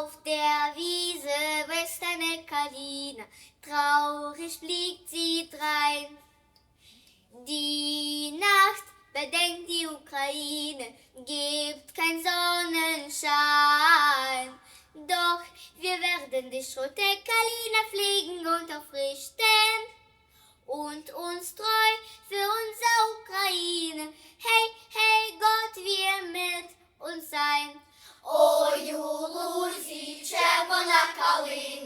Auf der Wiese wächst eine Kalina, traurig fliegt sie drein. Die Nacht bedenkt die Ukraine, gibt kein Sonnenschein. Doch wir werden die schrote Kalina fliegen und aufrichten und uns treu für unsere Ukraine. Hey, hey Gott, wir mit uns sein. Oh, Juli. лузі червона калина,